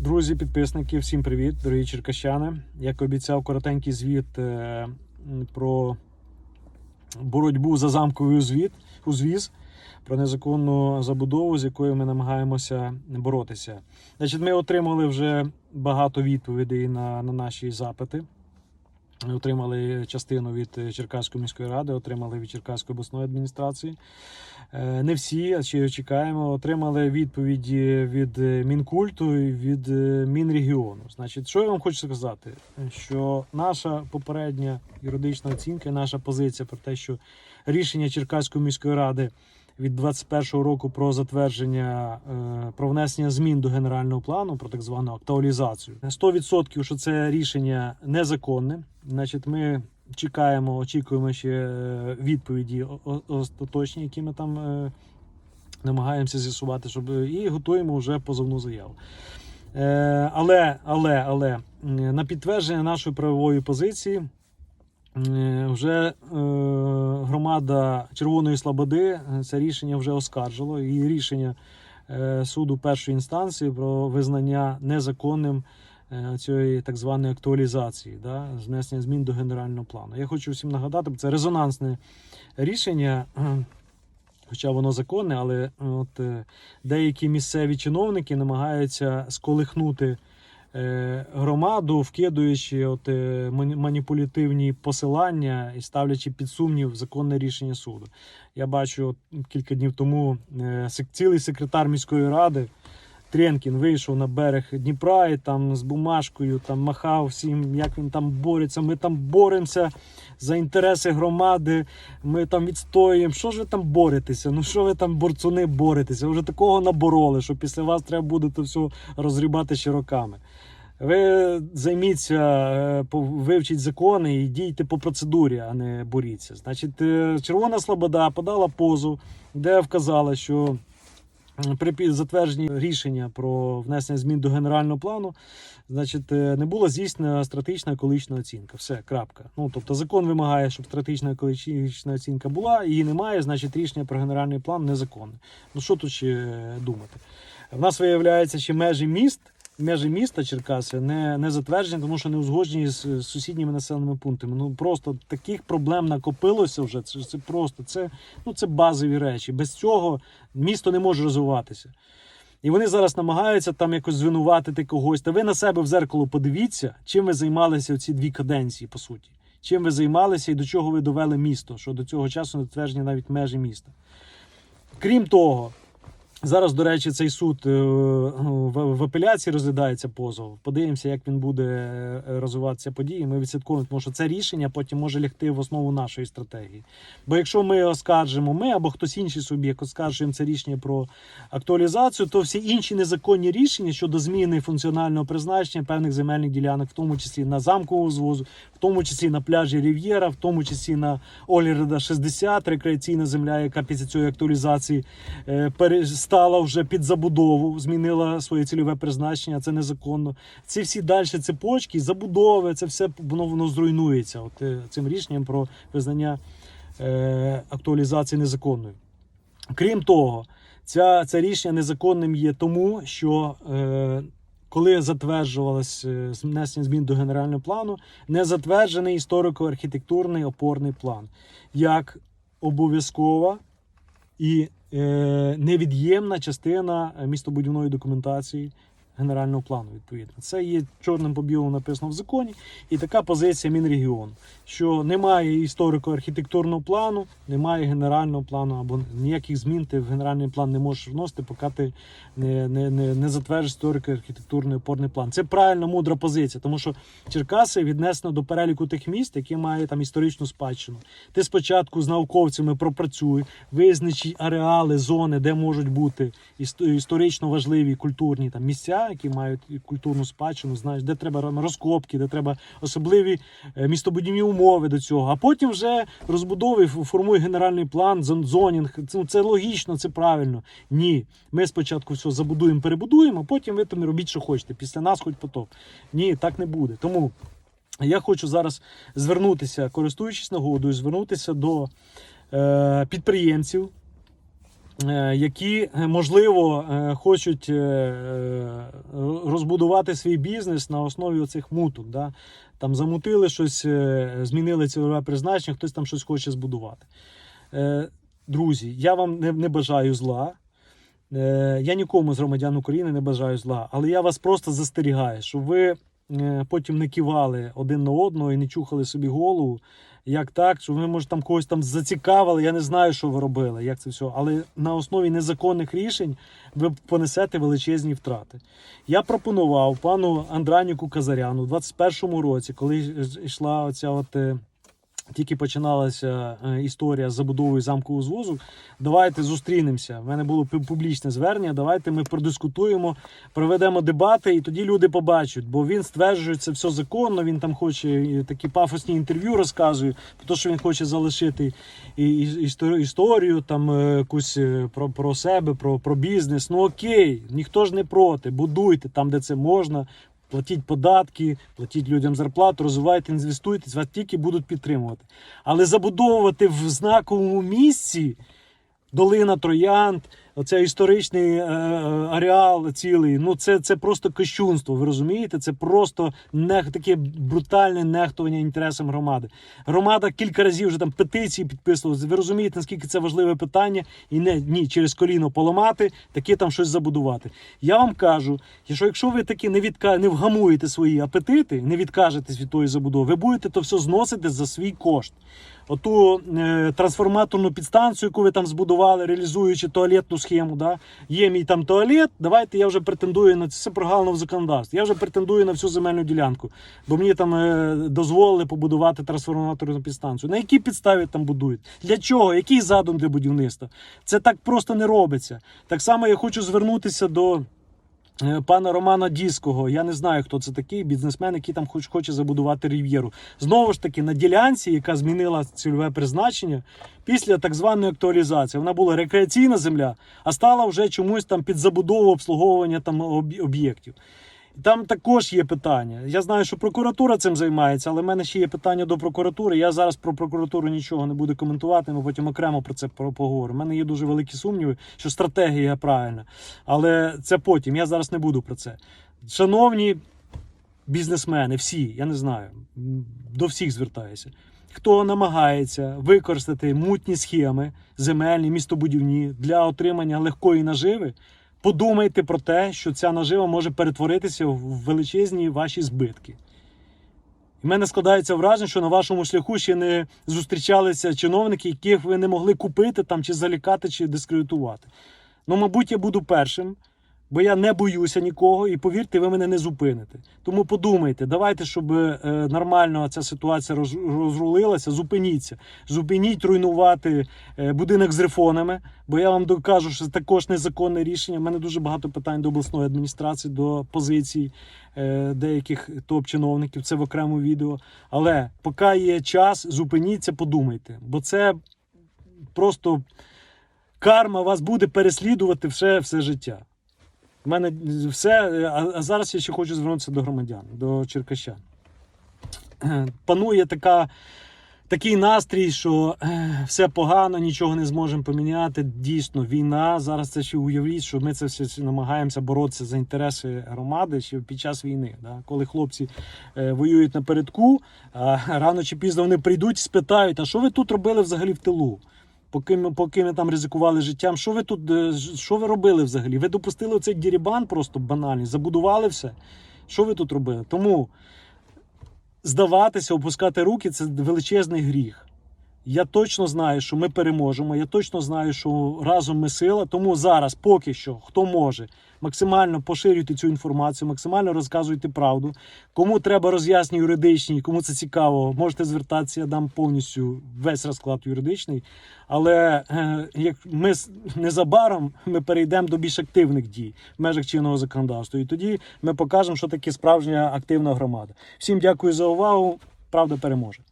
Друзі, підписники, всім привіт, дорогі черкащани. Як обіцяв, коротенький звіт е, про боротьбу за замковий узвіт, узвіз, про незаконну забудову, з якою ми намагаємося боротися. Значить, ми отримали вже багато відповідей на, на наші запити. Отримали частину від е, Черкаської міської ради, отримали від Черкаської обласної адміністрації. Е, Не всі, а ще чекаємо. Отримали відповіді від е, Мінкульту і від Мінрегіону. Значить, що я вам хочу сказати? Що наша попередня юридична оцінка, наша позиція про те, що рішення Черкаської міської ради від 21-го року про затвердження е, про внесення змін до генерального плану про так звану актуалізацію 100% що це рішення незаконне. Значить, ми чекаємо, очікуємо ще е, відповіді остаточні, які ми там е, намагаємося з'ясувати, щоб і готуємо вже позовну заяву. Але, але, але на підтвердження нашої правової позиції вже е, громада Червоної Слободи е, це рішення вже оскаржило. І рішення е, суду першої інстанції про визнання незаконним е, цієї так званої актуалізації, да, знесення змін до генерального плану. Я хочу всім нагадати, це резонансне рішення. е, Хоча воно законне, але е, от е, деякі місцеві чиновники намагаються сколихнути е, громаду, вкидуючи от, е, маніпулятивні посилання і ставлячи під сумнів законне рішення суду. Я бачу от, кілька днів тому е, цілий секретар міської ради. Тренкін вийшов на берег Дніпра і там з бумажкою там махав всім, як він там бореться. Ми там боремося за інтереси громади. Ми там відстоюємо. Що ж ви там боретеся? Ну що ви там борцуни боретеся? Ви вже такого набороли, що після вас треба буде то все розрібати ще роками. Ви займіться, е, вивчіть закони і дійте по процедурі, а не боріться. Значить, е, Червона Слобода подала позов, де вказала, що при затвердженні рішення про внесення змін до генерального плану, значить, е, не була здійснена стратегічна екологічна оцінка. Все, крапка. Ну тобто закон вимагає, щоб стратегічна екологічна оцінка була, її немає, значить рішення про генеральний план незаконне. Ну що тут ще е, думати? В нас виявляється, що межі міст. Межі міста Черкаси не, не затверджені, тому що не узгоджені з, сусідніми населеними пунктами. Ну просто таких проблем накопилося вже. Це, це просто це, ну, це базові речі. Без цього місто не може розвиватися. І вони зараз намагаються там якось звинуватити когось. Та ви на себе в зеркало подивіться, чим ви займалися ці дві каденції, по суті. Чим ви займалися і до чого ви довели місто, що до цього часу не затверджені навіть межі міста. Крім того, зараз, до речі, цей суд е, в, в апеляції розглядається позов. Подивимося, як він буде е, розвиватися події. Ми відслідкуємо, тому що це рішення потім може лягти в основу нашої стратегії. Бо якщо ми оскаржимо, ми або хтось інший суб'єкт оскаржуємо це рішення про актуалізацію, то всі інші незаконні рішення щодо зміни функціонального призначення певних земельних ділянок, в тому числі на замкову звозу, в тому числі на пляжі Рів'єра, в тому числі на Оліреда 60, рекреаційна земля, яка після цієї актуалізації е, перестала вже під забудову, змінила своє цільове призначення. Це незаконно. Ці всі далі цепочки, забудови, це все воно воно зруйнується. От е, цим рішенням про визнання е, актуалізації незаконною. Крім того, ця, це рішення незаконним є тому, що е, коли затверджувалось е, внесення змін до генерального плану, не затверджений історико-архітектурний опорний план. Як обов'язкова і е, невід'ємна частина містобудівної документації генерального плану. Відповідно, це є чорним по білому написано в законі, і така позиція Мінрегіону, що немає історико-архітектурного плану, немає генерального плану або ніяких змін ти в генеральний план не можеш вносити, поки ти не, не, не, не затвердиш історико-архітектурний опорний план. Це правильна мудра позиція, тому що Черкаси віднесено до переліку тих міст, які мають там історичну спадщину. Ти спочатку з науковцями пропрацюй, визначи ареали, зони, де можуть бути іс- історично важливі культурні там місця, які мають культурну спадщину, знаєш, де треба розкопки, де треба особливі е, містобудівні умови до цього. А потім вже розбудовуй, ф- формуй генеральний план, зонінг. Це, це логічно, це правильно. Ні, ми спочатку все забудуємо, перебудуємо, а потім ви там робіть, що хочете. Після нас хоч потоп. Ні, так не буде. Тому я хочу зараз звернутися, користуючись нагодою, звернутися до е, підприємців, які е, можливо е, хочуть е, е, роз- розбудувати свій бізнес на основі оцих муток. Да? Там замутили щось, е, змінили цільове призначення, хтось там щось хоче збудувати. Е, Друзі, я вам не, бажаю зла. Е, Я нікому з громадян України не бажаю зла, але я вас просто застерігаю, щоб ви е, потім не кивали один на одного і не чухали собі голову. Як так, що ви може там когось там зацікавили, я не знаю, що ви робили, як це все. Але на основі незаконних рішень ви понесете величезні втрати. Я пропонував пану Андраніку Казаряну у 21-му році, коли йшла оця от. Е, тільки починалася е, історія з забудовою замкового звозу. Давайте зустрінемося. В мене було публічне звернення. Давайте ми продискутуємо, проведемо дебати, і тоді люди побачать. Бо він стверджує це все законно. Він там хоче такі пафосні інтерв'ю розказує, про те, що він хоче залишити і, історію, там е, якусь е, про, про себе, про, про бізнес. Ну окей, ніхто ж не проти. Будуйте там, де це можна. Платіть податки, платіть людям зарплату, розвивайте, інвестуйтесь, вас тільки будуть підтримувати. Але забудовувати в знаковому місці долина Троянд, оце історичний е, е, ареал цілий. Ну це, це просто кощунство. Ви розумієте? Це просто нех, таке брутальне нехтування інтересам громади. Громада кілька разів вже там петиції підписувала. Ви розумієте, наскільки це важливе питання, і не ні через коліно поламати, таке там щось забудувати. Я вам кажу, що якщо ви таки не відка... не вгамуєте свої апетити, не відкажетесь від тої забудови, ви будете то все зносити за свій кошт. Оту е, трансформаторну підстанцію, яку ви там збудували, реалізуючи туалетну схему. Да? Є мій там туалет. Давайте я вже претендую на це прогалено в законодавстві. Я вже претендую на всю земельну ділянку, бо мені там е, дозволили побудувати трансформаторну підстанцію. На якій підставі там будують? Для чого? Який задум для будівництва? Це так просто не робиться. Так само я хочу звернутися до. Е, Пана Романа Діського, я не знаю, хто це такий бізнесмен, який там хоч хоче забудувати рів'єру. Знову ж таки, на ділянці, яка змінила цільове призначення після так званої актуалізації. Вона була рекреаційна земля, а стала вже чомусь там під забудову обслуговування там об- об'єктів. Там також є питання. Я знаю, що прокуратура цим займається, але в мене ще є питання до прокуратури. Я зараз про прокуратуру нічого не буду коментувати. Ми потім окремо про це поговоримо. У мене є дуже великі сумніви, що стратегія правильна. Але це потім. Я зараз не буду про це. Шановні бізнесмени, всі, я не знаю, до всіх звертаюся. Хто намагається використати мутні схеми, земельні, містобудівні для отримання легкої наживи, подумайте про те, що ця нажива може перетворитися в величезні ваші збитки. І в мене складається враження, що на вашому шляху ще не зустрічалися чиновники, яких ви не могли купити там, чи залікати, чи дискредитувати. Ну, мабуть, я буду першим, бо я не боюся нікого, і повірте, ви мене не зупините. Тому подумайте, давайте, щоб е, нормально ця ситуація роз- розрулилася, зупиніться. Зупиніть руйнувати е, будинок з рифонами, бо я вам докажу, що це також незаконне рішення. У мене дуже багато питань до обласної адміністрації, до позицій е, деяких топ-чиновників. Це в окремому відео. Але поки є час, зупиніться, подумайте, бо це просто карма вас буде переслідувати все, все життя. У мене все. А, зараз я ще хочу звернутися до громадян, до черкащан. Е, Панує така, такий настрій, що е, все погано, нічого не зможемо поміняти. Дійсно, війна. Зараз це ще уявіть, що ми це все намагаємося боротися за інтереси громади ще під час війни. Да? Коли хлопці е, воюють напередку, а рано чи пізно вони прийдуть і спитають, а що ви тут робили взагалі в тилу? Поки ми, там ризикували життям, що ви тут, е, що ви робили взагалі? Ви допустили цей дірібан просто банальний, забудували все. Що ви тут робили? Тому здаватися, опускати руки це величезний гріх. Я точно знаю, що ми переможемо. Я точно знаю, що разом ми сила. Тому зараз, поки що, хто може, максимально поширюйте цю інформацію, максимально розказуйте правду. Кому треба роз'яснення юридичні, кому це цікаво, можете звертатися, я дам повністю весь розклад юридичний. Але е, як ми незабаром ми перейдемо до більш активних дій в межах чинного законодавства. І тоді ми покажемо, що таке справжня активна громада. Всім дякую за увагу. Правда переможе.